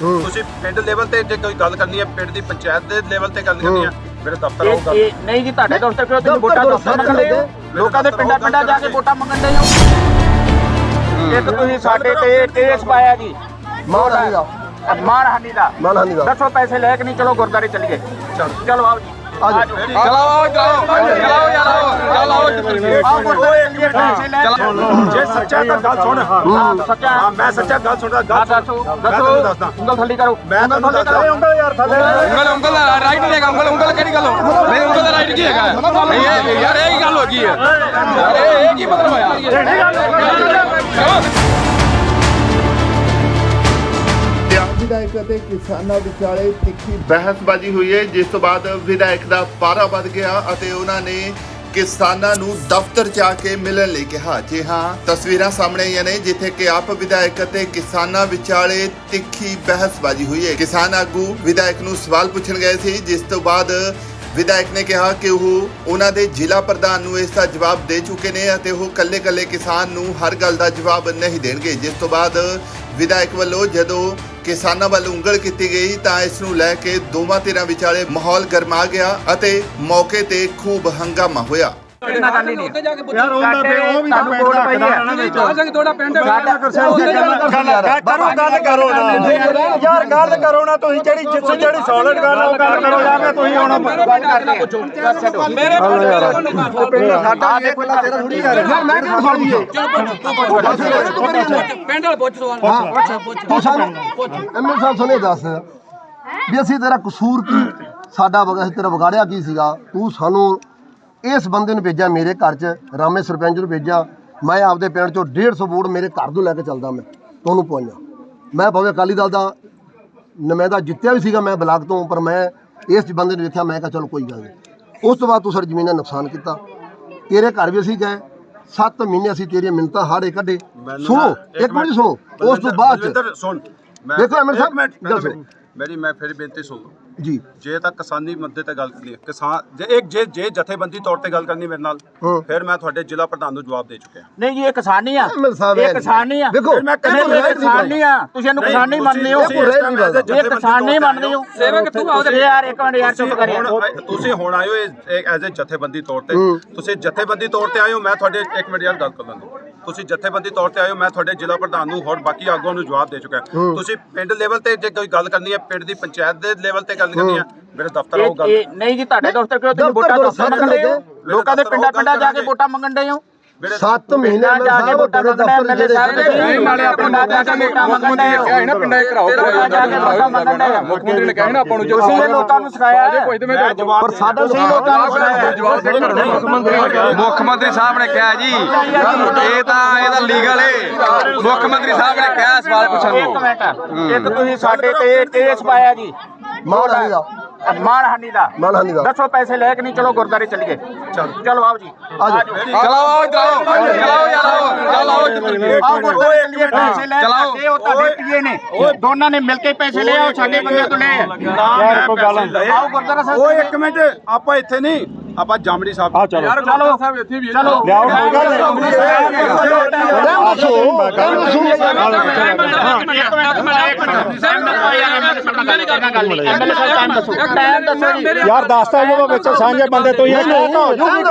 ਤੁਸੀਂ ਪਿੰਡ ਲੈਵਲ ਤੇ ਜੇ ਕੋਈ ਗੱਲ ਕਰਨੀ ਹੈ ਪਿੰਡ ਦੀ ਪੰਚਾਇਤ ਦੇ ਲੈਵਲ ਤੇ ਗੱਲ ਕਰਨੀ ਹੈ ਮੇਰੇ ਦਫ਼ਤਰ ਆਓ ਇਹ ਨਹੀਂ ਜੀ ਤੁਹਾਡੇ ਦਫ਼ਤਰ ਕਿਉਂ ਤੁਸੀਂ ਵੋਟਾਂ ਦਫ਼ਤਰ ਮੰਗਦੇ ਹੋ? ਲੋਕਾਂ ਦੇ ਪਿੰਡਾਂ ਪਿੰਡਾਂ ਜਾ ਕੇ ਵੋਟਾਂ ਮੰਗਣ ਦੇ ਹੋ। ਇੱਕ ਤੁਸੀਂ ਸਾਡੇ ਤੇ ਕੇਸ ਪਾਇਆ ਜੀ। ਮਾਨਹਾਨੀ ਦਾ। ਮਾਨਹਾਨੀ ਦਾ। ਮਾਨਹਾਨੀ ਦਾ। ਦੱਸੋ ਪੈਸੇ ਲੈ ਕੇ ਨਹੀਂ ਚਲੋ ਗੁਰਦਾਰੇ ਚੱਲੀਏ। ਚਲੋ। ਆਓ ਜੀ। ਆ ਜਾਓ। ਚਲਾਓ ਚਲਾਓ। ਚਲਾਓ ਚਲਾਓ। ਆਓ ਗੁਰਦਾਰੇ ਚੱਲੀਏ ਪੈਸੇ ਲੈ ਕੇ ਜੇ ਸੱਚਾ ਤਾਂ ਗੱਲ ਸੁਣ। ਹਾਂ ਸੱਚਾ। ਹਾਂ ਮੈਂ ਸੱਚਾ ਗੱਲ ਸੁਣਦਾ ਹਾਂ ਗੱਲ ਦੱਸੋ ਸੁਣ। ਮੈਂ ਤੈਨੂੰ ਦੱਸੋ ਦੱਸਦਾ। ਉਂਗਲ ਥੱਲੀ ਕਰੋ। ਮੈਂ ਤੁਹਾਨੂੰ ਉਂਗਲ ਥੱਲੇ ਦੱਸਦਾ। ਉਂਗਲ ਯਾਰ ਥੱਲੇ ਉਂਗਲ ਉਂਗਲ ਰਾਈਟ ਨਹੀਂ ਹੈਗਾ ਉਂਗਲ ਉਂਗਲ ਕਿਹੜੀ ਗੱਲ ਹੋ ਨਹੀਂ ਉਂਗਲ ਦਾ ਰਾਈਟ ਕੀ ਹੈਗਾ। ਇਹ ਇਹ- ਯਾਰ ਇਹ ਕੀ ਗੱਲ ਹੋ ਗਈ ਹੈ? ਯਾਰ ਇਹ ਇਹ ਕੀ ਮਤਲਬ ਹੋਇਆ ਵਿਧਾਇਕ ਅਤੇ ਕਿਸਾਨਾਂ ਵਿਚਾਲੇ ਤਿੱਖੀ ਬਹਿਸਬਾਜ਼ੀ ਹੋਈ ਹੈ ਜਿਸ ਤੋਂ ਬਾਅਦ ਵਿਧਾਇਕ ਦਾ ਪਾਰਾ ਵੱਧ ਗਿਆ ਅਤੇ ਉਹਨਾਂ ਨੇ ਕਿਸਾਨਾਂ ਨੂੰ ਦਫ਼ਤਰ 'ਚ ਕੇ ਮਿਲਣ ਲਈ ਕਿਹਾ। ਜੀ ਹਾਂ, ਤਸਵੀਰਾਂ ਸਾਹਮਣੇ ਆਈਆਂ ਨੇ, ਜਿੱਥੇ ਕਿ ਆਪ ਵਿਧਾਇਕ ਅਤੇ ਕਿਸਾਨਾਂ ਵਿਚਾਲੇ ਤਿੱਖੀ ਬਹਿਸਬਾਜ਼ੀ ਹੋਈ ਹੈ। ਕਿਸਾਨ ਆਗੂ ਵਿਧਾਇਕ ਨੂੰ ਸਵਾਲ ਪੁੱਛਣ ਗਏ ਸੀ, ਜਿਸ ਤੋਂ ਬਾਅਦ ਵਿਧਾਇਕ ਨੇ ਕਿਹਾ ਕਿ ਉਹ ਉਹਨਾਂ ਦੇ ਜ਼ਿਲ੍ਹਾ ਪ੍ਰਧਾਨ ਨੂੰ ਇਸ ਦਾ ਜਵਾਬ ਦੇ ਚੁੱਕੇ ਨੇ ਅਤੇ ਉਹ ਕੱਲੇ-ਕੱਲੇ ਕਿਸਾਨ ਨੂੰ ਹਰ ਗੱਲ ਦਾ ਜਵਾਬ ਨਹੀਂ ਦੇਣਗੇ। ਜਿਸ ਤੋਂ ਬਾਅਦ ਵਿਧਾਇਕ ਵੱਲੋਂ ਜਦੋਂ ਕਿਸਾਨਾਂ ਵੱਲ ਉਂਗਲ ਕੀਤੀ ਗਈ ਤਾਂ ਇਸ ਨੂੰ ਲੈ ਕੇ ਦੋਵਾਂ ਧਿਰਾਂ ਵਿਚਾਲੇ ਮਾਹੌਲ ਗਰਮਾ ਗਿਆ ਅਤੇ ਮੌਕੇ ਤੇ ਖੂਬ ਹੰਗਾਮਾ ਹੋਇਆ। ਇਹਨਾਂ ਗੱਲ ਹੀ ਨਹੀਂ ਯਾਰ ਉਹਦਾ ਫਿਰ ਉਹ ਵੀ ਤਾਂ ਤੁਹਾਨੂੰ ਵੋਟ ਪਈ ਹੈ। ਆ ਜਾ ਥੋੜਾ ਪਿੰਡ ਕਰੋ ਗੱਲ ਕਰੋ ਨਾ। ਯਾਰ ਗੱਲ ਕਰੋ ਨਾ ਤੁਸੀਂ ਜਿਹੜੀ ਜਿੱਥੇ ਜਿਹੜੀ ਸੋਲਿਡ ਗੱਲ ਉਹ ਗੱਲ ਕਰੋ ਜਾ ਕੇ ਤੁਸੀਂ ਹੁਣ ਮੇਰੇ ਸਾਡਾ ਇਹ ਪਹਿਲਾਂ ਤੇਰਾ ਥੋੜੀ ਕਰ ਯਾਰ ਮੈਂ ਕਿਹਨੂੰ ਸੁਣੀਏ ਪਿੰਡ ਵਾਲ ਪੁੱਛ। ਸਵਾਲ ਤੂੰ ਸਾਨੂੰ। ਐਮਐਲ ਸਾਹਿਬ ਸਾਨੂੰ ਇਹ ਦੱਸ। ਵੀ ਅਸੀਂ ਤੇਰਾ ਕਸੂਰ ਕੀ? ਸਾਡਾ ਤੇਰਾ ਵਿਗਾੜਿਆ ਕੀ ਸੀਗਾ? ਤੂੰ ਸਾਨੂੰ ਇਸ ਬੰਦੇ ਨੂੰ ਭੇਜਿਆ ਮੇਰੇ ਘਰ 'ਚ ਰਾਮੇ ਸਰਪੰਚ ਨੂੰ ਭੇਜਿਆ ਮੈਂ ਆਪਦੇ ਪਿੰਡ 'ਚੋਂ 150 ਵੋਟ ਮੇਰੇ ਘਰ ਤੋਂ ਲੈ ਕੇ ਚੱਲਦਾ ਮੈਂ ਤੁਹਾਨੂੰ ਪੁਆਇਆ ਮੈਂ ਭਾਵੇਂ ਅਕਾਲੀ ਦਲ ਦਾ ਨੁਮਾਇੰਦਾ ਜਿੱਤਿਆ ਵੀ ਸੀਗਾ ਮੈਂ ਬਲਾਕ ਤੋਂ ਪਰ ਮੈਂ ਇਸ ਬੰਦੇ ਨੂੰ ਵੇਖਿਆ ਮੈਂ ਕਿਹਾ ਚਲੋ ਕੋਈ ਗੱਲ ਨਹੀਂ। ਉਸ ਤੋਂ ਬਾਅਦ ਤੂੰ ਸਾਡੀ ਜ਼ਮੀਨ ਦਾ ਨੁਕਸਾਨ ਕੀਤਾ। ਤੇਰੇ ਘਰ ਵੀ ਅਸੀਂ ਗਏ 7 ਮਹੀਨੇ ਅਸੀਂ ਤੇਰੀਆਂ ਮਿੰਤਾਂ ਹਾੜੇ ਕੱਢੇ। ਸੁਣੋ ਇੱਕ ਮਿੰਟ ਸੁਣੋ ਉਸ ਤੋਂ ਬਾਅਦ ਦੇਖੋ, ਐਮਐਲ ਸਾਹਿਬ। ਮੇਰੀ ਮੈਂ ਫਿਰ ਬੇਨਤੀ ਸੁਣ ਜੀ। ਜੇ ਤਾਂ ਕਿਸਾਨੀ ਮੁੱਦੇ ਤੇ ਗੱਲ ਕਰਨੀ ਹੈ ਕਿਸਾਨ ਜੇ ਇੱਕ ਜੇ ਜੇ ਜਥੇਬੰਦੀ ਤੌਰ ਤੇ ਗੱਲ ਕਰਨੀ ਮੇਰੇ ਨਾਲ ਹਾਂ। ਫਿਰ ਮੈਂ ਤੁਹਾਡੇ ਜ਼ਿਲ੍ਹਾ ਪ੍ਰਧਾਨ ਨੂੰ ਜਵਾਬ ਦੇ ਚੁੱਕਿਆ। ਨਹੀਂ ਜੀ ਇਹ ਕਿਸਾਨ ਨਹੀਂ ਆ ਸਾਹਿਬ ਇਹ ਕਿਸਾਨ ਨਹੀਂ ਆ। ਦੇਖੋ ਮੈਂ ਕਹਿੰਦਾ ਇਹ ਕਿਸਾਨ ਨਹੀਂ ਆ। ਤੁਸੀਂ ਇਹਨੂੰ ਕਿਸਾਨ ਨਹੀਂ ਮੰਨਦੇ ਹੋ। ਤੁਸੀਂ ਇਸ time as a ਇਹ ਜਥੇਬੰਦੀ ਕਿਸਾਨ ਨਹੀਂ ਤੌਰ ਤੇ ਮੰਨਦੇ ਹੋ। ਸੇਵਾ ਕਿੱਥੋਂ ਆਉਂਦੇ? ਯਾਰ ਇੱਕ ਮਿੰਟ ਯਾਰ ਚੁੱਪ ਤੁਸੀਂ ਕਰਿਆ ਹੁਣ ਤੁਸੀਂ ਹੁਣ ਆਇਓ ਐਜ਼ ਅ ਜਥੇਬੰਦੀ ਤੌਰ ਤੇ। ਤੁਸੀਂ ਜਥੇਬੰਦੀ ਤੌਰ ਤੇ ਆਇਓ ਮੈਂ ਤੁਹਾਡੇ ਇੱਕ ਮਿੰਟ ਯਾਰ ਗੱਲ ਕਰ ਲੈਂਦਾ। ਤੁਸੀਂ ਜਥੇਬੰਦੀ ਤੌਰ ਤੇ ਆਇਓ ਮੈਂ ਤੁਹਾਡੇ ਜ਼ਿਲ੍ਹਾ ਪ੍ਰਧਾਨ ਨੂੰ ਹੋਰ ਬਾਕੀ ਆਗੂਆਂ ਨੂੰ ਜਵਾਬ ਦੇ ਚੁੱਕਾ ਤੁਸੀਂ ਪਿੰਡ ਲੈਵਲ ਤੇ ਜੇ ਕੋਈ ਗੱਲ ਕਰਨੀ ਹੈ ਪਿੰਡ ਦੀ ਪੰਚਾਇਤ ਦੇ ਲੈਵਲ ਤੇ ਗੱਲ ਕਰਨੀ ਹੈ ਮੇਰੇ ਦਫ਼ਤਰ ਆਓ ਗੱਲ। ਨਹੀਂ ਜੀ ਤੁਹਾਡੇ ਦਫ਼ਤਰ ਕਿਉਂ? ਤੁਸੀਂ ਵੋਟਾਂ ਦਫ਼ਤਰ ਮੰਗਦੇ ਹੋ? ਮੇਰੇ ਲੋਕਾਂ ਦੇ ਪਿੰਡਾਂ ਪਿੰਡਾਂ ਜਾ ਕੇ। ਵੋਟਾਂ ਮੰਗਣ ਦੇ ਹੋ? 7 ਮਹੀਨੇ ਮੈਂ ਜਾ ਕੇ ਵੋਟਾਂ ਮੰਗਣਾ ਐਮਐਲਏ ਸਾਹਿਬ ਨਾਲੇ ਆਪਾਂ ਪਿੰਡਾਂ ਜਾ ਕੇ ਵੋਟਾਂ ਮੰਗਣ ਦੇ ਹੋ ਕਿਹਾ ਸੀ ਨਾ ਪਿੰਡਾਂ 'ਚ ਕਰਾਓ ਪਿੰਡਾਂ ਜਾ ਕੇ ਵੋਟਾਂ ਮੰਗਣ ਦੇ ਹੋ ਮੁੱਖ ਮੰਤਰੀ ਨੇ ਕਿਹਾ ਨਾ ਆਪਾਂ ਨੂੰ ਜੋ ਤੁਸੀਂ ਲੋਕਾਂ ਨੂੰ ਸਿਖਾਇਆ ਹੈ। ਕੋਈ ਤੇ ਮੈਂ ਜਵਾਬ ਪਰ ਸਾਡਾ ਤੁਸੀਂ ਲੋਕਾਂ ਨੂੰ ਸਿਖਾਇਆ ਹੈ। ਜਵਾਬ ਦੇ ਕਰੋ ਮੁੱਖ ਮੰਤਰੀ ਸਾਹਿਬ ਨੇ ਕਿਹਾ ਜੀ। ਇਹ ਤਾਂ ਇਹਦਾ ਲੀਗਲ ਏ। ਮੁੱਖ ਮੰਤਰੀ ਸਾਹਿਬ ਨੇ ਕਿਹਾ ਸਵਾਲ ਪੁੱਛਣ ਇੱਕ ਨੂੰ ਮਿੰਟ। ਇੱਕ ਤੁਸੀਂ ਸਾਡੇ ਤੇ ਕੇਸ ਪਾਇਆ ਜੀ। ਮਾਨਹਾਨੀ ਦਾ ਮਾਨਹਾਨੀ ਦਾ ਮਾਨਹਾਨੀ ਦਾ ਦੱਸੋ ਪੈਸੇ ਲੈ ਕੇ ਨਹੀਂ ਚਲੋ ਗੁਰਦਾਰੇ ਚੱਲੀਏ ਚਲੋ ਆਓ ਜੀ ਆ ਜਾਓ। ਚਲਾਓ ਚਲਾਓ ਚਲਾਓ ਚਲਾਓ ਚਲਾਓ ਆਓ ਗੁਰਦਾਰੇ ਚੱਲੀਏ ਪੈਸੇ ਲੈ ਚਲਾਓ। ਕੇ ਉਹ ਤੁਹਾਡੇ ਪੀਏ ਨੇ ਦੋਨਾਂ ਨੇ ਮਿਲ ਕੇ ਪੈਸੇ ਲਏ ਆ ਉਹ ਸਾਡੇ ਬੰਦੇ ਤੋਂ ਲਏ ਆ ਯਾਰ ਕੋਈ ਗੱਲ ਆਓ ਗੁਰਦਾਰਾ ਸਾਹਿਬ ਉਹ ਇੱਕ ਮਿੰਟ ਆਪਾਂ ਇੱਥੇ ਨਹੀਂ ਆਪਾਂ ਜਾਮੜੀ ਸਾਹਿਬ ਆ ਚਲੋ ਯਾਰ ਚਲੋ ਸਾਹਿਬ ਇੱਥੇ ਵੀ ਚਲੋ ਲਿਆਓ, ਕੋਈ ਗੱਲ ਯਾਰ ਦੱਸਦਾ ਜਦੋਂ ਵਿੱਚ ਸਾਂਝੇ ਬੰਦੇ ਤੋਂ ਹੀ ਇਹ ਕਹਤਾ ਹੋ ਜੂਗੀ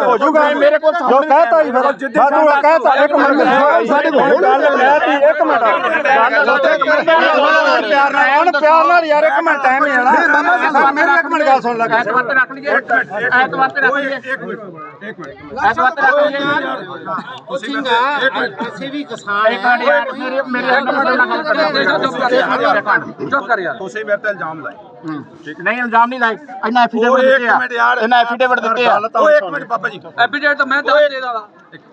ਹੋ ਜੂਗਾ ਮੇਰੇ ਕੋਲ ਜੋ ਕਹਤਾ ਹੀ ਫਿਰ ਮੈਂ ਤੂੰ ਕਹਤਾ ਇੱਕ ਮਿੰਟ ਸਾਡੇ ਕੋਲ ਗੱਲ ਲੈ ਤੀ ਇੱਕ ਮਿੰਟ ਪਿਆਰ ਨਾਲ ਪਿਆਰ ਨਾਲ ਯਾਰ ਇੱਕ ਮਿੰਟ ਟਾਈਮ ਹੀ ਹੈ ਨਾ ਮੇਰੀ ਇੱਕ ਮਿੰਟ ਗੱਲ ਸੁਣ ਲੈ ਐਤਵਾਰ ਤੇ ਰੱਖ ਲਈਏ ਐਤਵਾਰ ਤੇ ਰੱਖ ਲਈਏ ਇੱਕ ਮਿੰਟ ਇੱਕ ਮਿੰਟ ਐਤਵਾਰ ਤੇ ਰੱਖ ਲਈਏ ਤੁਸੀਂ ਇੱਕ ਮਿੰਟ ਅਸੀਂ ਵੀ ਕਿਸਾਨ ਹਾਂ ਯਾਰ ਮੇਰੇ ਮੇਰੇ ਨਾਲ ਗੱਲ ਕਰਦੇ ਚੁੱਪ ਕਰ ਯਾਰ ਤੁਸੀਂ ਮੇਰੇ ਤੇ ਇਲਜ਼ਾਮ ਲਾਏ ਨਹੀਂ ਇਲਜ਼ਾਮ ਨਹੀਂ ਲਾਏ ਇਹਨਾਂ ਉਹ ਐਫੀਡੇਵਿਟ ਇੱਕ ਦਿੱਤੇ ਆ ਮਿੰਟ ਯਾਰ ਇਹਨਾਂ ਐਫੀਡੇਵਿਟ ਦਿੱਤੇ ਆ ਉਹ ਇੱਕ ਮਿੰਟ ਬਾਬਾ ਜੀ ਐਪੀਡੇਟ ਤਾਂ ਮੈਂ ਦੱਸ ਦੇਦਾ ਵਾ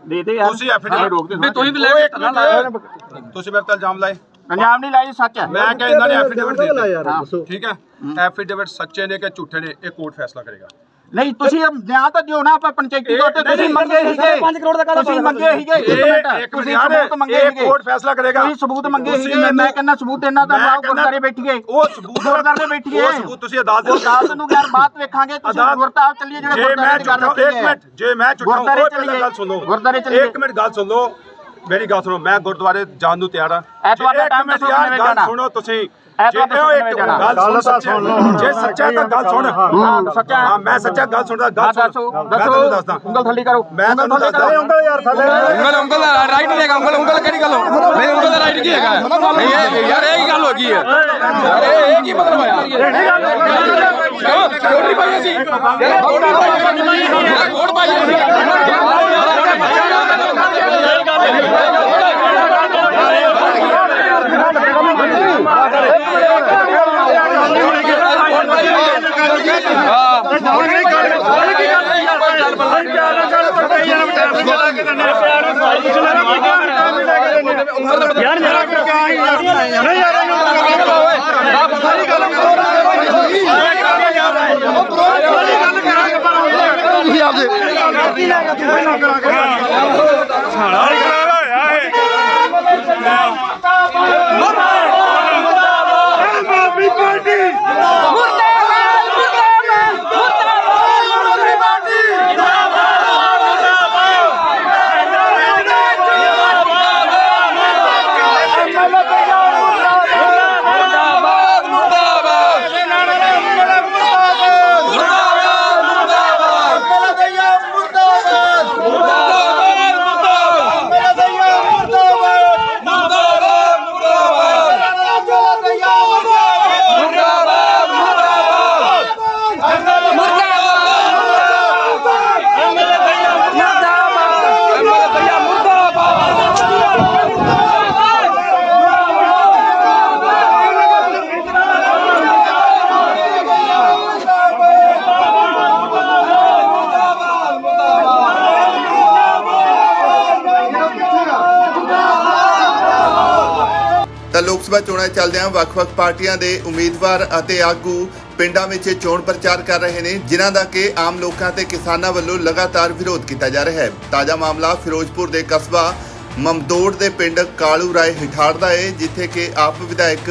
ਦੇ ਦੇ ਯਾਰ ਤੁਸੀਂ affidavit ਰੋਕ ਦੇ ਵੀ ਤੁਸੀਂ ਵੀ ਲੈ ਕੇ ਧਰਨਾ ਲਾਇਆ ਤੁਸੀਂ ਮੇਰੇ ਤੇ ਇਲਜ਼ਾਮ ਲਾਏ ਇਲਜ਼ਾਮ ਨਹੀਂ ਲਾਈ ਸੱਚ ਹੈ ਮੈਂ ਕਿਹਾ ਇਹਨਾਂ ਨੇ ਐਫੀਡੇਵਿਟ ਦੇ ਦਿੱਤਾ ਠੀਕ ਹੈ ਐਫੀਡੇਵਿਟ ਸੱਚੇ ਨੇ ਕਿ ਝੂਠੇ ਨੇ ਇਹ ਕੋਰਟ ਫੈਸਲਾ ਕਰੇਗਾ ਨਹੀਂ ਤੁਸੀਂ ਨਿਆਂ ਤਾਂ ਦਿਓ ਨਾ ਆਪਾਂ ਪੰਚਾਇਤੀ ਤੌਰ ਤੇ ਤੁਸੀਂ ਮੰਗੇ ਸੀਗੇ। 5 ਕਰੋੜ ਦਾ ਤੁਸੀਂ ਮੰਗੇ ਸੀਗੇ ਇੱਕ ਮਿੰਟ। ਤੁਸੀਂ ਸਬੂਤ ਮੰਗੇ ਇਹ ਸੀਗੇ। ਕੋਰਟ ਫੈਸਲਾ ਕਰੇਗਾ। ਤੁਸੀਂ ਸਬੂਤ ਮੰਗੇ ਸੀਗੇ ਮੈਂ ਕਹਿੰਦਾ ਸਬੂਤ ਇਹਨਾਂ ਦਾ ਮੈਂ ਲਾਓ ਕਹਿੰਦਾ- ਗੁਰਦਾਰੇ ਬੈਠੀਏ। ਉਹ ਸਬੂਤ ਗੁਰਦਾਰੇ ਬੈਠੀਏ। ਉਹ ਸਬੂਤ ਤੁਸੀਂ ਅਦਾਲਤ ਦੇ ਅਦਾਲਤ ਨੂੰ ਯਾਰ ਬਾਤ ਵੇਖਾਂਗੇ ਤੁਸੀਂ ਗੁਰਤਾਲ ਚੱਲੀਏ ਜਿਹੜੇ ਮੈਂ ਗੁਰਦਾਰੇ ਦੀ ਗੱਲ ਝੂਠਾ ਕੀਤੀ ਇੱਕ ਮਿੰਟ ਜੇ ਮੈਂ ਗੁਰਦਾਰੇ ਉਹ ਪਹਿਲਾਂ। ਗੱਲ ਸੁਣ। ਲਓ ਗੁਰਦਾਰੇ ਚੱਲੀਏ। ਇੱਕ ਮਿੰਟ ਗੱਲ ਸੁਣ। ਲਓ ਮੇਰੀ ਗੱਲ ਸੁਣੋ ਮੈਂ ਗੁਰਦੁਆਰੇ ਜਾਣ ਨੂੰ ਤਿਆਰ ਹਾਂ। ਐਤਵਾਰ ਦਾ ਗੱਲ ਜਾਣਾ? ਸੁਣੋ ਤੁਸੀਂ। ਜੇ ਦੱਸੋ ਇਹ ਕਿਵੇਂ ਜਾਣਾ? ਗੱਲ ਗੱਲ ਤਾਂ ਸੱਚੀ ਹੈ। ਸੁਣ ਲਓ। ਜੇ ਸੱਚਾ ਹੈ ਤਾਂ ਗੱਲ ਸੁਣ ਹਾਂ, ਸੱਚਾ ਹੈ। ਹਾਂ ਮੈਂ ਸੱਚਾ ਗੱਲ ਸੁਣਦਾ ਹਾਂ ਗੱਲ ਦੱਸੋ ਸੁਣ ਮੈਂ ਤੁਹਾਨੂੰ ਦੱਸੋ ਦੱਸਦਾ ਉਂਗਲ ਥੱਲੀ ਕਰੋ ਮੈਂ ਉਂਗਲ ਤੁਹਾਨੂੰ ਥੱਲੇ ਦੱਸਦਾ ਕਰੋ। ਉਂਗਲ ਯਾਰ ਥੱਲੇ ਉਂਗਲ ਉਂਗਲ ਦਾ ਰਾਈਟ ਦੇਗਾ ਉਂਗਲ ਉਂਗਲ ਕਿਹੜੀ ਗੱਲੋਂ ਨਹੀਂ ਉਂਗਲ ਦਾ ਰਾਈਟ ਕੀ ਹੈਗਾ ਨਹੀਂ ਇਹ ਯਾਰ ਇਹ ਕੀ ਗੱਲ ਹੋ ਗਈ ਹੈ ਯਾਰ ਇਹ ਇਹ ਕੀ ਮਤਲਬ ਹੋਇਆ ਕਿਉਂ ਕੋਟੀ ਪਾਈ ਅਸੀਂ ਯਾਰ ਕੋਟੀ ਪਾਈ ਯਾਰ ਕੋਟ ਪਾਈ ਅਸੀਂ ਯਾਰ ਕਰਾ ਕੇ। ਸਾਲਾ ਸਭਾ ਚੋਣਾਂ ਚੱਲਦਿਆਂ ਵੱਖ-ਵੱਖ ਪਾਰਟੀਆਂ ਦੇ ਉਮੀਦਵਾਰ ਅਤੇ ਆਗੂ ਪਿੰਡਾਂ ਵਿੱਚ ਚੋਣ ਪ੍ਰਚਾਰ ਕਰ ਰਹੇ ਨੇ, ਜਿਨ੍ਹਾਂ ਦਾ ਕਿ ਆਮ ਲੋਕਾਂ ਤੇ ਕਿਸਾਨਾਂ ਵੱਲੋਂ ਲਗਾਤਾਰ ਵਿਰੋਧ ਕੀਤਾ ਜਾ ਰਿਹਾ ਹੈ। ਤਾਜ਼ਾ ਮਾਮਲਾ ਫਿਰੋਜ਼ਪੁਰ ਦੇ ਕਸਬਾ ਮਮਦੋੜ ਦੇ ਪਿੰਡ ਕਾਲੂ ਰਾਏ ਹਿਠਾੜ ਦਾ ਹੈ ਜਿੱਥੇ ਕਿ ਆਪ ਵਿਧਾਇਕ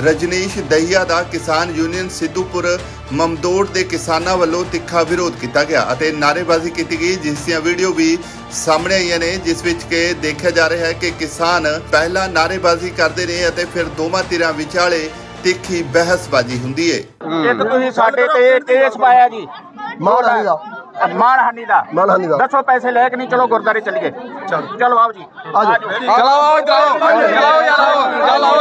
ਰਜਨੀਸ਼ ਦਹੀਆ ਦਾ ਕਿਸਾਨ ਯੂਨੀਅਨ ਸਿੱਧੂਪੁਰ ਮਮਦੋੜ ਦੇ ਕਿਸਾਨਾਂ ਵੱਲੋਂ ਤਿੱਖਾ ਵਿਰੋਧ ਕੀਤਾ ਗਿਆ ਅਤੇ ਨਾਅਰੇਬਾਜ਼ੀ ਕੀਤੀ ਗਈ ਜਿਸ ਦੀਆਂ ਵੀਡੀਓ ਵੀ ਸਾਹਮਣੇ ਆਈਆਂ ਨੇ ਜਿਸ ਵਿੱਚ ਕਿ ਦੇਖਿਆ ਜਾ ਰਿਹਾ ਹੈ ਕਿ ਕਿਸਾਨ ਪਹਿਲਾਂ ਨਾਅਰੇਬਾਜ਼ੀ ਕਰਦੇ ਨੇ ਅਤੇ ਫਿਰ ਦੋਵਾਂ ਧਿਰਾਂ ਵਿਚਾਲੇ ਤਿੱਖੀ ਬਹਿਸਬਾਜ਼ੀ ਹੁੰਦੀ ਹੈ ਇੱਕ ਤੁਸੀਂ ਸਾਡੇ ਤੇ ਕੇਸ ਪਾਇਆ ਜੀ। ਮਾਨਹਾਨੀ ਦਾ। ਮਾਨਹਾਨੀ ਦਾ। ਮਾਨਹਾਨੀ ਦਾ। ਦੱਸੋ ਪੈਸੇ ਲੈ ਕੇ ਨਹੀਂ? ਚਲੋ ਗੁਰਦਾਰੇ ਚੱਲੀਏ। ਚਲੋ। ਚਲੋ ਆਓ ਜੀ। ਆਜੋ। ਚਲਾਓ ਚਲਾਓ ਚਲਾਓ ਯਾਰ ਆਓ ਚਲਾਓ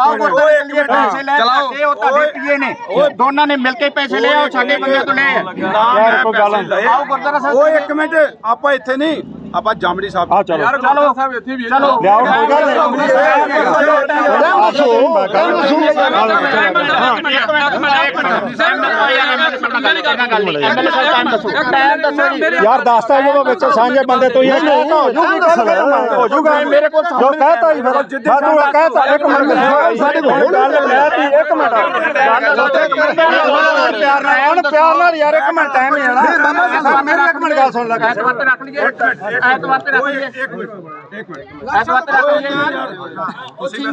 ਆਓ ਗੁਰਦਾਰੇ ਚੱਲੀਏ ਪੈਸੇ ਲੈ ਚਲਾਓ। ਕੇ ਉਹ ਤੁਹਾਡੇ ਪੀਏ ਨੇ। ਦੋਨਾਂ ਨੇ ਮਿਲ ਕੇ ਪੈਸੇ ਲੈ ਆਓ ਸਾਡੇ ਬੰਦੇ ਤੋਂ ਲੈ ਯਾਰ ਕੋਈ ਗੱਲ ਆਓ ਗੁਰਦਾਰਾ ਸਾਹਿਬ। ਉਹ ਇੱਕ ਮਿੰਟ। ਆਪਾਂ ਇੱਥੇ ਨਹੀਂ। ਆਪਾਂ ਜਾਮੜੀ ਸਾਹਿਬ ਆ ਚਲੋ ਚਲੋ ਸਾਹਿਬ ਇੱਥੇ ਵੀ ਚਲੋ ਲਿਆਓ ਕੋਈ ਗੱਲ ਨਹੀਂ ਯਾਰ ਦੱਸਤਾ ਜਦੋਂ ਵਿੱਚ ਸਾਂਝੇ ਬੰਦੇ ਤੋਂ ਇਹ ਕਹਿਤਾ ਹੋ ਜੂਗੀ ਹੋ ਜੂਗਾ ਮੇਰੇ ਕੋਲ ਜੋ ਕਹਿਤਾ ਹੀ ਫਿਰ ਮੈਂ ਤੂੰ ਕਹਿਤਾ ਇੱਕ ਮਿੰਟ ਸਾਡੇ ਕੋਲ ਗੱਲ ਲੈਤੀ ਇੱਕ ਮਿੰਟ ਪਿਆਰ ਨਾਲ ਪਿਆਰ ਨਾਲ ਯਾਰ ਇੱਕ ਮਿੰਟ ਟਾਈਮ ਹੀ ਨਾ ਮੇਰਾ ਇੱਕ ਮਿੰਟ ਗੱਲ ਸੁਣ ਲੈ ਐਤਵਾਰ ਤੇ ਰੱਖ ਲਈਏ ਐਤਵਾਰ ਤੇ ਰੱਖ ਲਈਏ ਇੱਕ ਮਿੰਟ ਇੱਕ ਮਿੰਟ ਐਤਵਾਰ ਤੇ ਰੱਖ ਲਈਏ ਤੁਸੀਂ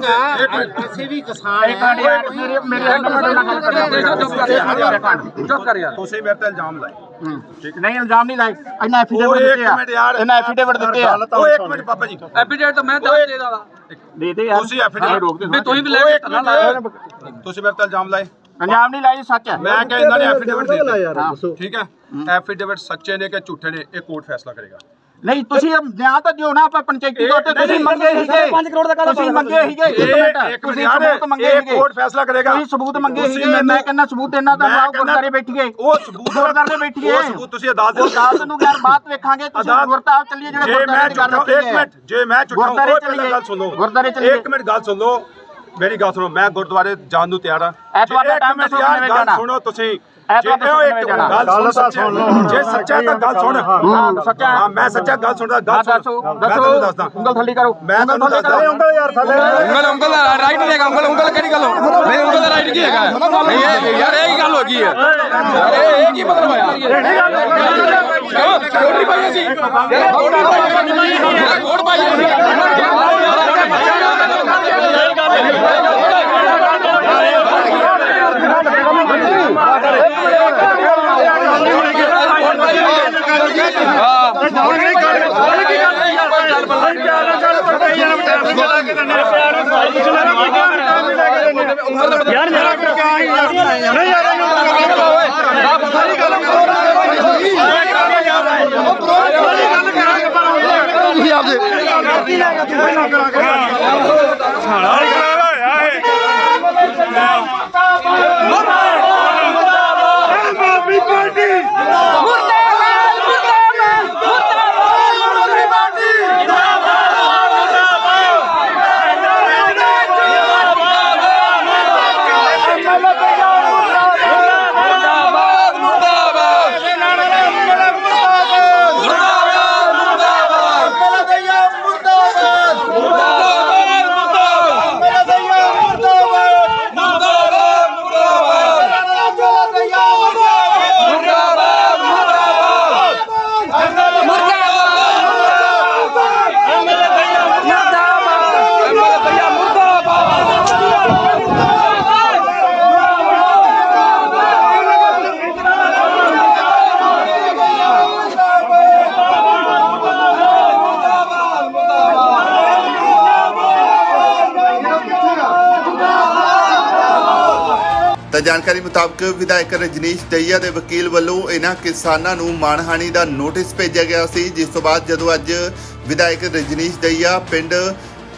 ਇੱਕ ਅਸੀਂ ਵੀ ਕਿਸਾਨ ਹਾਂ ਮੇਰੇ ਮੇਰੇ ਨਾਲ ਗੱਲ ਕਰੋ ਚੁੱਪ ਕਰ। ਯਾਰ। ਤੁਸੀਂ ਮੇਰੇ ਤੇ ਇਲਜ਼ਾਮ ਲਾਏ। ਨਹੀਂ ਇਲਜ਼ਾਮ ਨਹੀਂ ਲਾਏ। ਇਹਨਾਂ ਉਹ ਐਫੀਡੇਵਿਟ ਇੱਕ ਦਿੱਤੇ ਆ। ਮਿੰਟ ਯਾਰ। ਇਹਨਾਂ ਐਫੀਡੇਵਿਟ ਦਿੱਤੇ ਆ। ਉਹ ਇੱਕ ਮਿੰਟ ਬਾਬਾ ਜੀ। ਐਪੀਡੇਟ ਤਾਂ ਮੈਂ ਤਾਂ ਦੇ ਦਾਦਾ ਦੇ ਦੇ ਯਾਰ। ਤੁਸੀਂ affidavit ਰੋਕ ਦੇ ਵੀ ਤੁਸੀਂ ਵੀ ਲੈ ਕੇ ਧਰਨਾ ਲਾਇਆ। ਤੁਸੀਂ ਮੇਰੇ ਤੇ ਇਲਜ਼ਾਮ ਲਾਏ। ਇਲਜ਼ਾਮ ਨਹੀਂ ਲਾਈ ਸੱਚ ਹੈ। ਮੈਂ ਕਿਹਾ ਇਹਨਾਂ ਨੇ ਐਫੀਡੇਵਿਟ ਦੇ ਦਿੱਤੇ। ਠੀਕ ਹੈ। ਐਫੀਡੇਵਿਟ ਸੱਚੇ ਨੇ ਕਿ ਝੂਠੇ ਨੇ ਇਹ ਕੋਰਟ ਫੈਸਲਾ ਕਰੇਗਾ। ਨਹੀਂ ਤੁਸੀਂ ਨਿਆਂ ਤਾਂ ਦਿਓ ਨਾ ਆਪਾਂ ਪੰਚਾਇਤੀ ਤੌਰ ਤੇ ਤੁਸੀਂ ਮੰਗੇ ਸੀਗੇ। 5 ਕਰੋੜ ਦਾ ਤੁਸੀਂ ਮੰਗੇ ਸੀਗੇ ਇੱਕ ਮਿੰਟ। ਤੁਸੀਂ ਸਬੂਤ ਮੰਗੇ ਇਹ ਸੀਗੇ। ਕੋਰਟ ਫੈਸਲਾ ਕਰੇਗਾ। ਤੁਸੀਂ ਸਬੂਤ ਮੰਗੇ ਸੀਗੇ ਮੈਂ ਕਹਿੰਦਾ ਸਬੂਤ ਇਹਨਾਂ ਦਾ ਲਾਓ ਕਹਿੰਦਾ- ਗੁਰਦਾਰੇ ਬੈਠੀਏ। ਉਹ ਸਬੂਤ ਗੁਰਦਾਰੇ ਬੈਠੀਏ। ਉਹ ਸਬੂਤ ਤੁਸੀਂ ਅਦਾਲਤ ਦੇ ਅਦਾਲਤ ਨੂੰ ਯਾਰ ਬਾਤ ਵੇਖਾਂਗੇ ਤੁਸੀਂ ਅਦਾਲਤ- ਗੁਰਤਾਪ ਚੱਲੀਏ ਜਿਹੜੇ ਗੁਰਦਾਰੇ ਦੀ ਗੱਲ ਰੱਖੀ ਇੱਕ ਮਿੰਟ ਜੇ ਮੈਂ ਗੁਰਦੁਆਰੇ ਉਹ ਪਹਿਲਾਂ ਚੱਲੀਏ। ਗੱਲ ਸੁਣ। ਲਓ ਗੁਰਦੁਆਰੇ ਚੱਲੀਏ। ਇੱਕ ਮਿੰਟ ਗੱਲ ਸੁਣ। ਲਓ ਮੇਰੀ ਗੱਲ ਸੁਣੋ ਮੈਂ ਗੁਰਦੁਆਰੇ ਜਾਣ ਨੂੰ ਤਿਆਰ ਹਾਂ। ਐਤਵਾਰ ਦਾ ਜਾਣਾ? ਸੁਣੋ ਤੁਸੀਂ। ਜੇ ਕਿਵੇਂ ਇੱਕ? ਗੱਲ। ਸੁਣ ਲਓ। ਜੇ ਸੱਚਾ ਹੈ ਤਾਂ ਗੱਲ ਸੁਣ। ਹਾਂ ਸੱਚਾ ਹਾਂ। ਮੈਂ ਸੱਚਾ ਗੱਲ ਸੁਣਦਾ ਗੱਲ ਹਾਂ ਸੁਣ। ਦੱਸੋ ਦੱਸੋ। ਦੱਸਦਾ। ਉਂਗਲ ਥੱਲੀ ਕਰੋ। ਮੈਂ ਤੁਹਾਨੂੰ ਦੱਸਦਾ। ਕਰੋ। ਉਂਗਲ ਯਾਰ ਥੱਲੇ। ਉਂਗਲ ਉਂਗਲ ਦਾ ਰਾਈਟ ਦੇਗਾ ਉਂਗਲ ਉਂਗਲ ਕਿਹੜੀ ਗੱਲੋਂ ਨਹੀਂ ਉਂਗਲ ਦਾ ਰਾਈਟ ਕੀ ਹੈਗਾ? ਨਹੀਂ ਇਹ ਯਾਰ ਇਹ ਕੀ ਗੱਲ ਹੋ ਗਈ ਹੈ। ਇਹ ਇਹ ਕੀ ਮਤਲਬ ਕਿਉਂ ਕੋਟੀ ਪਾਈ ਯਾਰ ਕੋਟੀ ਪਾਈ ਯਾਰ ਕੋਟ ਪਾਈ ਅਸੀਂ ਯਾਰ ਮੇਰਾ ਕਿਆ ਹੀ ਨਹੀਂ ਯਾਰ ਤੁਸੀਂ ਆਪਦੇ ਸਾਲਾ ਯਾਰ ਆਏ। ਤਾਂ ਜਾਣਕਾਰੀ ਮੁਤਾਬਕ ਵਿਧਾਇਕ ਰਜਨੀਸ਼ ਦਈਆ ਦੇ ਵਕੀਲ ਵੱਲੋਂ ਇਹਨਾਂ ਕਿਸਾਨਾਂ ਨੂੰ ਮਾਣਹਾਨੀ ਦਾ ਨੋਟਿਸ ਭੇਜਿਆ ਗਿਆ ਸੀ, ਜਿਸ ਤੋਂ ਬਾਅਦ ਜਦੋਂ ਅੱਜ ਵਿਧਾਇਕ ਰਜਨੀਸ਼ ਦਈਆ ਪਿੰਡ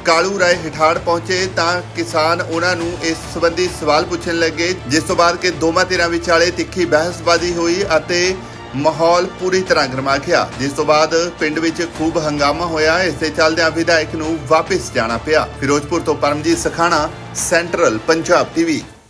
ਕਾਲੂ ਰਾਏ ਹਿਠਾੜ ਪਹੁੰਚੇ ਤਾਂ ਕਿਸਾਨ ਉਹਨਾਂ ਨੂੰ ਇਸ ਸੰਬੰਧੀ ਸਵਾਲ ਪੁੱਛਣ ਲੱਗੇ, ਜਿਸ ਤੋਂ ਬਾਅਦ ਕਿ ਦੋਵਾਂ ਧਿਰਾਂ ਵਿਚਾਲੇ ਤਿੱਖੀ ਬਹਿਸਬਾਜ਼ੀ ਹੋਈ ਅਤੇ ਮਾਹੌਲ ਪੂਰੀ ਤਰ੍ਹਾਂ ਗਰਮਾ ਗਿਆ ਜਿਸ ਤੋਂ ਬਾਅਦ ਪਿੰਡ ਵਿੱਚ ਖੂਬ ਹੰਗਾਮਾ ਹੋਇਆ। ਇਸ ਦੇ ਚੱਲਦਿਆਂ ਵਿਧਾਇਕ ਨੂੰ ਵਾਪਸ ਜਾਣਾ ਪਿਆ। ਫਿਰੋਜ਼ਪੁਰ ਤੋਂ ਪਰਮਜੀਤ ਸਖਾਣਾ, ਸੈਂਟਰਲ ਪੰਜਾਬ ਟੀਵੀ।